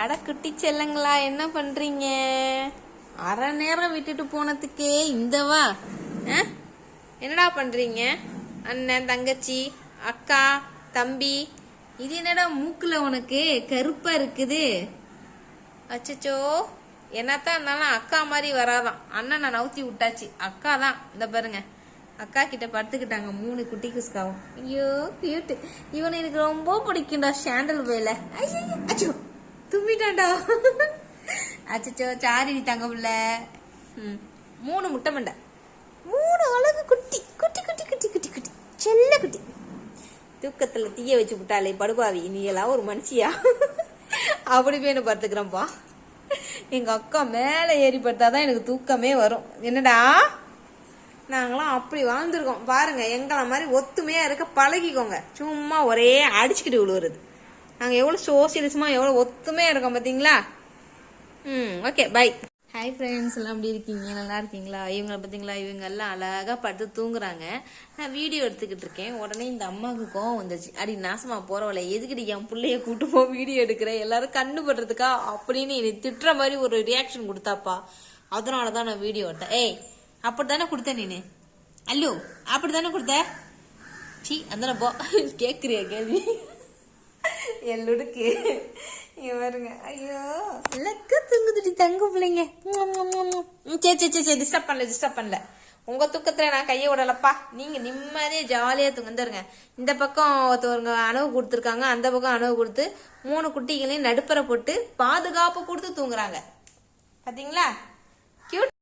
அட குட்டி செல்லங்களா என்ன பண்றீங்க? அரை நேரம் விட்டுட்டு போனதுக்கே இந்தவா ஆ? என்னடா பண்றீங்க? அண்ணன் தங்கச்சி அக்கா தம்பி இது என்னடா மூக்குல உனக்கு? கருப்பா இருக்குது. அச்சச்சோ. என்னத்தான் இருந்தாலும் அக்கா மாதிரி வராதான். அண்ணன் நான் நவுத்தி விட்டாச்சு. அக்கா தான் இந்த பாருங்க. அக்கா கிட்ட படுத்துக்கிட்டாங்க மூணு குட்டி குஸ்காவும். ஐயோ கியூட்டு இவனை எனக்கு ரொம்ப பிடிக்கும்டா சாண்டல் போயில அச்சோ. தும்பிட்டான்டா. அச்சச்சோ சாரிடி தங்க புள்ள. மூணு முட்டை மண்டை. மூணு அழகு குட்டி குட்டி குட்டி குட்டி குட்டி குட்டி. செல்ல குட்டி. தூக்கத்துல தீய வச்சு விட்டாலே படுபாவி நீ எல்லாம் ஒரு மனுஷியா? அப்படி போய் படுத்துக்கிறேன்ப்பா எங்க அக்கா மேலே ஏறி படுத்தாதான் எனக்கு தூக்கமே வரும். என்னடா? நாங்களாம் அப்படி வாழ்ந்துருக்கோம். பாருங்க எங்களை மாதிரி ஒத்துமையா இருக்க பழகிக்கோங்க. சும்மா ஒரே அடிச்சுக்கிட்டு விழுவுறது. நாங்க எவ்வளவு சோசியலிசமா எவ்வளவு ஒத்துமையாக இருக்கோம் பாத்தீங்களா? ம் ஓகே பை ஹாய் ஃப்ரெண்ட்ஸ் எல்லாம் எப்படி இருக்கீங்க? நல்லா இருக்கீங்களா? இவங்க பார்த்தீங்களா இவங்க எல்லாம் அழகாக படுத்து தூங்குறாங்க. நான் வீடியோ எடுத்துக்கிட்டு இருக்கேன். உடனே இந்த அம்மாவுக்கு கோவம் வந்துச்சு அடி நாசமா போறவளை எதுக்கிட்டு என் பிள்ளைய கூட்டு போ வீடியோ எடுக்கிறேன் எல்லாரும் கண்ணு படுறதுக்கா? அப்படின்னு என்னை திட்டுற மாதிரி ஒரு ரியாக்ஷன் கொடுத்தாப்பா. அதனால தான் நான் வீடியோ எடுத்தேன். ஏய் அப்படித்தானே கொடுத்தேன் நீனு? அல்லோ அப்படித்தானே கொடுத்த? சீ அந்த போ. கேட்குறியா கேள்வி? எல்லுடுக்கு இங்க பாருங்க. ஐயோ. லக்க தூங்குதுடி தங்க பிள்ளைங்க. ம், சரி சரி சரி சரி டிஸ்டர்ப் பண்ணல டிஸ்டர்ப் பண்ணல. உங்க தூக்கத்துல நான் கையை விடலப்பா. நீங்க நிம்மதியா ஜாலியா தூங்குந்துருங்க இந்த பக்கம் ஒருத்தவங்க அணவு கொடுத்துருக்காங்க. அந்த பக்கம் அணவு கொடுத்து மூணு குட்டிகளையும் நடுப்பற போட்டு பாதுகாப்பு கொடுத்து தூங்குறாங்க. பாத்தீங்களா? கியூட்